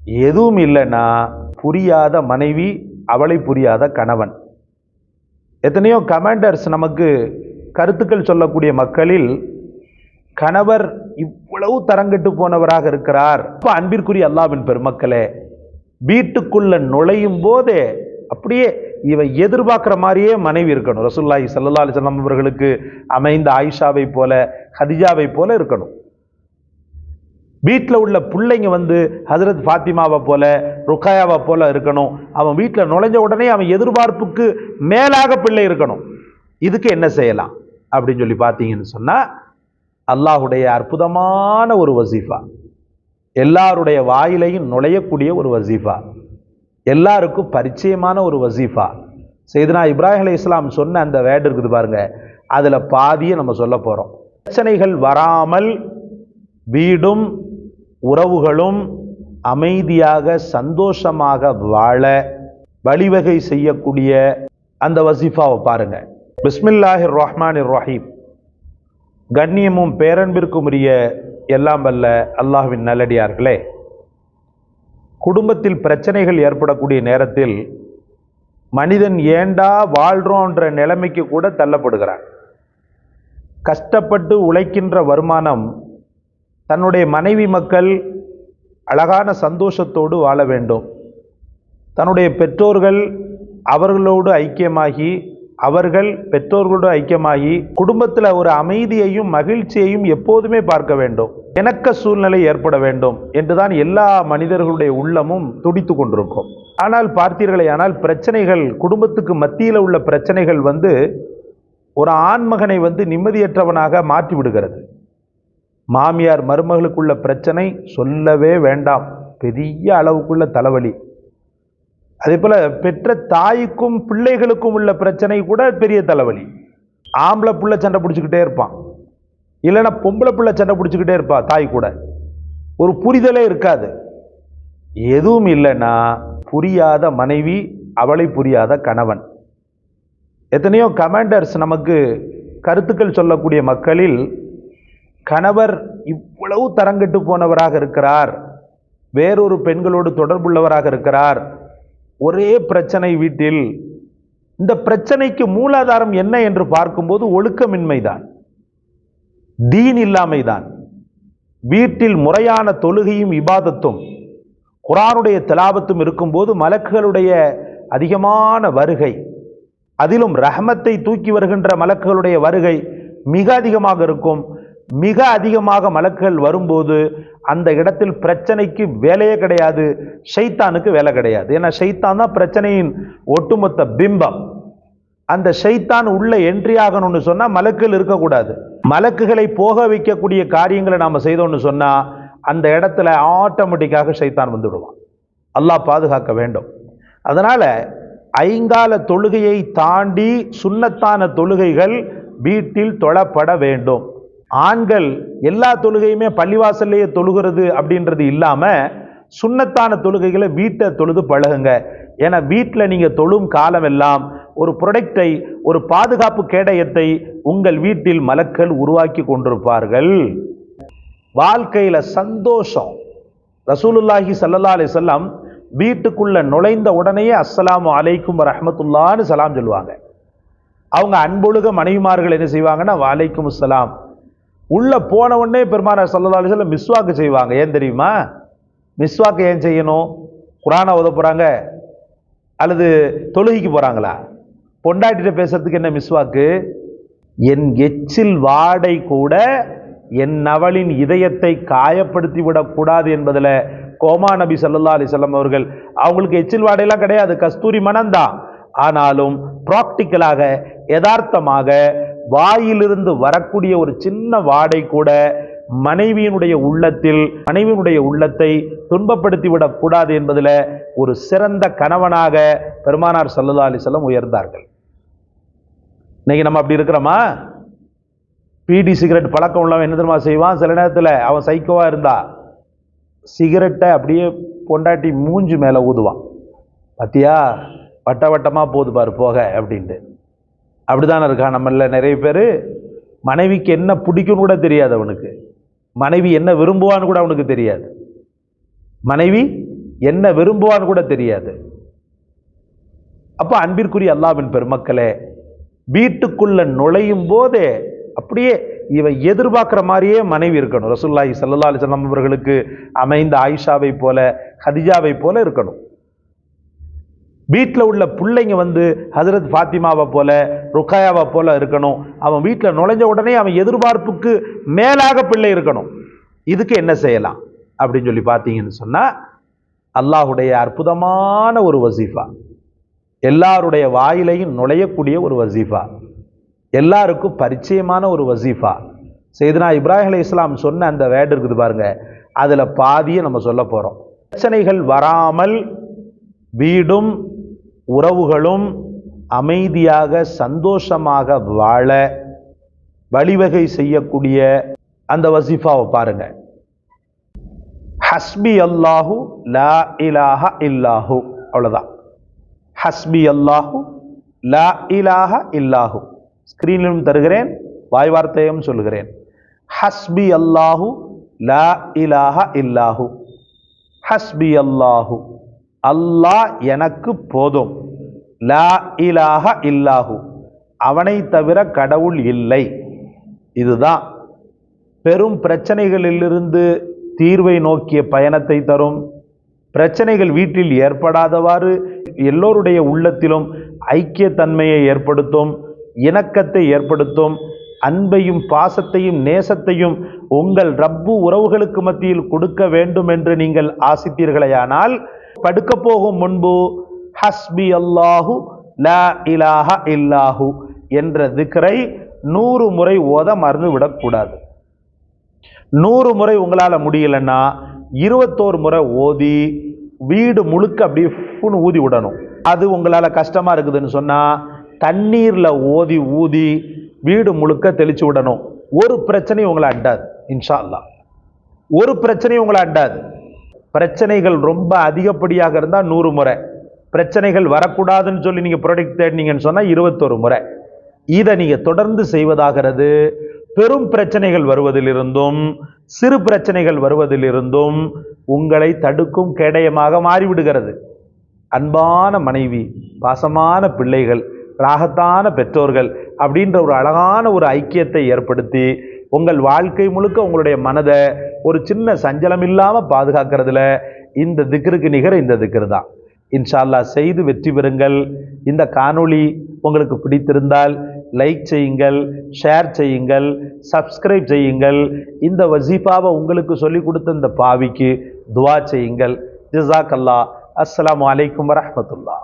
எதுவும் இல்லைன்னா புரியாத மனைவி அவளை புரியாத கணவன். எத்தனையோ கமாண்டர்ஸ் நமக்கு கருத்துக்கள் சொல்லக்கூடிய மக்களில் கணவர் இவ்வளவு தரங்கெட்டு போனவராக இருக்கிறார். இப்போ அன்பிற்குரிய அல்லாவின் பெருமக்களே வீட்டுக்குள்ள நுழையும் போதே அப்படியே இவை எதிர்பார்க்குற மாதிரியே மனைவி இருக்கணும். ரசூல்லாஹி சல்லா அலிசல்லாம் அவர்களுக்கு அமைந்த ஆயிஷாவை போல ஹதிஜாவை போல இருக்கணும். வீட்டில் உள்ள பிள்ளைங்க வந்து ஹசரத் ஃபாத்திமாவை போல ருக்காயாவை போல இருக்கணும். அவன் வீட்டில் நுழைஞ்ச உடனே அவன் எதிர்பார்ப்புக்கு மேலாக பிள்ளை இருக்கணும். இதுக்கு என்ன செய்யலாம்? அப்படின்னு சொல்லி பார்த்தீங்கன்னு சொன்னால் அல்லாஹுடைய அற்புதமான ஒரு வசீஃபா. எல்லாருடைய வாயிலையும் நுழையக்கூடிய ஒரு வசீஃபா. எல்லாருக்கும் பரிச்சயமான ஒரு வசீஃபா. செய்தனா இப்ராஹிம் அலி இஸ்லாம் சொன்ன அந்த வேர்டு இருக்குது பாருங்க. அதில் பாதியை நம்ம சொல்ல போகிறோம் பிரச்சனைகள் வராமல் வீடும் உறவுகளும் அமைதியாக சந்தோஷமாக வாழ வழிவகை செய்யக்கூடிய அந்த வசீஃபாவை பாருங்க. பிஸ்மில்லாஹிர் ரஹ்மான் ரஹீம் கண்ணியமும் பேரன்பிற்கும் உரிய எல்லாம் வல்ல அல்லாஹ்வின் நல்லடியார்களே. குடும்பத்தில் பிரச்சனைகள் ஏற்படக்கூடிய நேரத்தில் மனிதன் ஏண்டா வாழ்கிறோன்ற நிலைமைக்கு கூட தள்ளப்படுகிறான். கஷ்டப்பட்டு உழைக்கின்ற வருமானம் தன்னுடைய மனைவி மக்கள் அழகான சந்தோஷத்தோடு வாழ வேண்டும். தன்னுடைய பெற்றோர்கள் அவர்களோடு ஐக்கியமாகி அவர்கள் பெற்றோர்களோடு ஐக்கியமாகி குடும்பத்தில் ஒரு அமைதியையும் மகிழ்ச்சியையும் எப்போதுமே பார்க்க வேண்டும். இணக்க சூழ்நிலை ஏற்பட வேண்டும் என்றுதான் எல்லா மனிதர்களுடைய உள்ளமும் துடித்து கொண்டிருக்கும். ஆனால் பார்த்தீர்களே ஆனால் பிரச்சனைகள் குடும்பத்துக்கு மத்தியில் உள்ள பிரச்சனைகள் வந்து ஒரு ஆண்மகனை வந்து நிம்மதியற்றவனாக மாற்றி விடுகிறது மாமியார் மருமகளுக்குள்ள பிரச்சனை சொல்லவே வேண்டாம். பெரிய அளவுக்குள்ள தலைவலி. அதே போல் பெற்ற தாய்க்கும் பிள்ளைகளுக்கும் உள்ள பிரச்சனை கூட பெரிய தலைவலி. ஆம்பளை புள்ள சண்டை பிடிச்சிக்கிட்டே இருப்பான். இல்லைன்னா பொம்பளை புள்ள சண்டை பிடிச்சிக்கிட்டே இருப்பா தாய் கூட. ஒரு புரிதலே இருக்காது. எதுவும் இல்லைன்னா புரியாத மனைவி அவளை புரியாத கணவன். எத்தனையோ கமாண்டர்ஸ் நமக்கு கருத்துக்கள் சொல்லக்கூடிய மக்களில் கணவர் இவ்வளவு தரங்கெட்டு போனவராக இருக்கிறார். வேறொரு பெண்களோடு தொடர்புள்ளவராக இருக்கிறார். ஒரே பிரச்சனை வீட்டில். இந்த பிரச்சனைக்கு மூலாதாரம் என்ன என்று பார்க்கும்போது ஒழுக்கமின்மைதான். தீன் இல்லாமைதான். வீட்டில் முறையான தொழுகையும் இபாதத்தும் குரானுடைய தலாபத்தும் இருக்கும்போது மலக்குகளுடைய அதிகமான வருகை அதிலும் ரஹமத்தை தூக்கி வருகின்ற மலக்குகளுடைய வருகை மிக அதிகமாக இருக்கும். மிக அதிகமாக மலக்குகள் வரும்போது அந்த இடத்தில் பிரச்சனைக்கு வேலையே கிடையாது ஷைத்தானுக்கு வேலை கிடையாது. ஏன்னா ஷைத்தான் தான் பிரச்சனையின் ஒட்டுமொத்த பிம்பம். அந்த ஷைத்தான் உள்ள என்ட்ரி ஆகணும்னு சொன்னால் மலக்குகள் இருக்கக்கூடாது. மலக்குகளை போக வைக்கக்கூடிய காரியங்களை நாம் செய்தோம்னு சொன்னால் அந்த இடத்துல ஆட்டோமேட்டிக்காக ஷைத்தான் வந்துடுவான் அல்லாஹ் பாதுகாக்க வேண்டும். அதனால் ஐங்கால தொழுகையை தாண்டி சுண்ணத்தான தொழுகைகள் வீட்டில் தொழப்பட வேண்டும். ஆண்கள் எல்லா தொழுகையுமே பள்ளிவாசல்லையே தொழுகிறது அப்படின்றது இல்லாமல் சுண்ணத்தான தொழுகைகளை வீட்டை தொழுது பழகுங்க. ஏன்னா வீட்டில் நீங்கள் தொழும் காலமெல்லாம் ஒரு ப்ரொடக்டை ஒரு பாதுகாப்பு கேடயத்தை உங்கள் வீட்டில் மலக்கள் உருவாக்கி கொண்டிருப்பார்கள். வாழ்க்கையில் சந்தோஷம். ரசூலுல்லாஹி சல்லா அலி வஸல்லம் வீட்டுக்குள்ள நுழைந்த உடனேயே அஸ்ஸலாமு அலைக்கும் ரஹமத்துல்லான்னு சலாம் சொல்லுவாங்க. அவங்க அன்பொழுக மனைவிமார்கள் என்ன செய்வாங்கன்னா வலைக்கும் அஸ்லாம் உள்ளே போன உடனே பெருமானார் ஸல்லல்லாஹு அலைஹி மிஸ்வாக்கு செய்வாங்க. ஏன் தெரியுமா? மிஸ்வாக்கு ஏன் செய்யணும்? குரானை உத போகிறாங்க அல்லது தொழுகைக்கு போகிறாங்களா பொண்டாட்டிட்ட பேசுறதுக்கு என்ன மிஸ்வாக்கு? என் எச்சில் வாடை கூட என் அவளின் இதயத்தை காயப்படுத்தி விடக்கூடாது என்பதில் கோமா நபி சல்லா அலிசல்லம் அவர்கள் அவங்களுக்கு எச்சில் வாடையெல்லாம் கிடையாது. கஸ்தூரி மனம்தான் ஆனாலும் ப்ராக்டிக்கலாக யதார்த்தமாக வாயிலிருந்து வரக்கூடிய ஒரு சின்ன வாடை கூட மனைவியினுடைய உள்ளத்தில் மனைவியினுடைய உள்ளத்தை துன்பப்படுத்தி விடக்கூடாது என்பதில் ஒரு சிறந்த கணவனாக பெருமானார் சல்லல்லா அலிசல்லம் உயர்ந்தார்கள். இன்னைக்கு நம்ம அப்படி இருக்கிறோமா? பீடி சிகரெட் பழக்கம் உள்ளவன் என்ன தெரியுமா செய்வான்? சில நேரத்தில் அவன் சைக்கோவா இருந்தா சிகரெட்டை அப்படியே பொண்டாட்டி மூஞ்சி மேலே ஊதுவான். பத்தியா? வட்ட வட்டமாக போகுது பாரு போக அப்படின்ட்டு. அப்படிதானே இருக்கான் நம்மள நிறைய பேர் மனைவிக்கு என்ன பிடிக்கும்னு கூட தெரியாது அவனுக்கு. மனைவி என்ன விரும்புவான்னு கூட அவனுக்கு தெரியாது. மனைவி என்ன விரும்புவான்னு கூட தெரியாது. அப்போ அன்பிற்குரிய அல்லாவின் பெருமக்களே வீட்டுக்குள்ள நுழையும் போதே அப்படியே இவன் எதிர்பார்க்குற மாதிரியே மனைவி இருக்கணும். ரசூல்லாஹி சல்லா அலைஹி அவர்களுக்கு அமைந்த ஆயிஷாவை போல ஹதிஜாவை போல இருக்கணும். வீட்டில் உள்ள பிள்ளைங்க வந்து ஹசரத் ஃபாத்திமாவை போல ருக்காயாவை போல இருக்கணும். அவன் வீட்டில் நுழைஞ்ச உடனே அவன் எதிர்பார்ப்புக்கு மேலாக பிள்ளை இருக்கணும். இதுக்கு என்ன செய்யலாம்? அப்படின்னு சொல்லி பார்த்தீங்கன்னு சொன்னால் அல்லாஹுடைய அற்புதமான ஒரு வசீஃபா. எல்லாருடைய வாயிலையும் நுழையக்கூடிய ஒரு வசீஃபா. எல்லாருக்கும் பரிச்சயமான ஒரு வசீஃபா. செய்தனா இப்ராஹிம் அலி இஸ்லாம் சொன்ன அந்த வேர்டு இருக்குது பாருங்க அதில் பாதியை நம்ம சொல்ல போகிறோம் பிரச்சனைகள் வராமல் வீடும் உறவுகளும் அமைதியாக சந்தோஷமாக வாழ வழிவகை செய்யக்கூடிய அந்த வசீஃபாவை பாருங்க. ஹஸ்பி அல்லாஹு லா இலாஹ இல்லாஹு. அவ்வளோதான் ஹஸ்பி அல்லாஹு லா இலாஹ இல்லாஹு. ஸ்க்ரீனிலும் தருகிறேன் வாய் வார்த்தையும் சொல்லுகிறேன். ஹஸ்பி அல்லாஹு லா இலாஹ இல்லாஹு. ஹஸ்பி அல்லாஹு. அல்லாஹ் எனக்கு போதும். லா இலாக இல்லாஹு. அவனை தவிர கடவுள் இல்லை. இதுதான். பெரும் பிரச்சனைகளிலிருந்து தீர்வை நோக்கிய பயணத்தை தரும். பிரச்சனைகள் வீட்டில் ஏற்படாதவாறு எல்லோருடைய உள்ளத்திலும் ஐக்கியத்தன்மையை ஏற்படுத்தும் இணக்கத்தை ஏற்படுத்தும் அன்பையும் பாசத்தையும் நேசத்தையும் உங்கள் ரப்பு உறவுகளுக்கு மத்தியில் கொடுக்க வேண்டும் என்று நீங்கள் ஆசித்தீர்களேயானால் படுக்க போகும் முன்பு ஹஸ்பி அல்லாஹு லா இலாஹ இல்லாஹு என்ற திக்ரை நூறு முறை ஓத மறந்து விடக்கூடாது நூறு முறை உங்களால் முடியலன்னா இருபத்தோரு முறை ஓதி வீடு முழுக்க அப்படியே ஃபுன்னு ஊதி விடணும். அது உங்களால் கஷ்டமாக இருக்குதுன்னு சொன்னால் தண்ணீரில் ஓதி ஊதி வீடு முழுக்க தெளிச்சு விடணும். ஒரு பிரச்சனையும் உங்களை அண்டாது இன்ஷா அல்லாஹ். ஒரு பிரச்சனையும் உங்களை அண்டாது. பிரச்சனைகள் ரொம்ப அதிகப்படியாக இருந்தால் நூறு முறை. பிரச்சனைகள் வரக்கூடாதுன்னு சொல்லி நீங்கள் ப்ரொடக்ட் தேடினீங்கன்னு சொன்னால் இருபத்தொரு முறை. இதை நீங்கள் தொடர்ந்து செய்வதாகிறது பெரும் பிரச்சனைகள் வருவதிலிருந்தும் சிறு பிரச்சனைகள் வருவதிலிருந்தும் உங்களை தடுக்கும் கேடயமாக மாறிவிடுகிறது. அன்பான மனைவி பாசமான பிள்ளைகள் ராகத்தான பெற்றோர்கள் அப்படின்ற ஒரு அழகான ஒரு ஐக்கியத்தை ஏற்படுத்தி உங்கள் வாழ்க்கை முழுக்க உங்களுடைய மனதை ஒரு சின்ன சஞ்சலம் இல்லாமல் பாதுகாக்கிறதுல இந்த திக்ருக்கு நிகர இந்த திக்ரு தான் இன்ஷால்லா செய்து வெற்றி பெறுங்கள். இந்த காணொளி உங்களுக்கு பிடித்திருந்தால் லைக் செய்யுங்கள் ஷேர் செய்யுங்கள் சப்ஸ்கிரைப் செய்யுங்கள். இந்த வசீஃபாவை உங்களுக்கு சொல்லிக் கொடுத்த இந்த பாவிக்கு துவா செய்யுங்கள். ஜிசாக் அல்லா அஸ்லாம் வலைக்கம் வரமத்துல்லா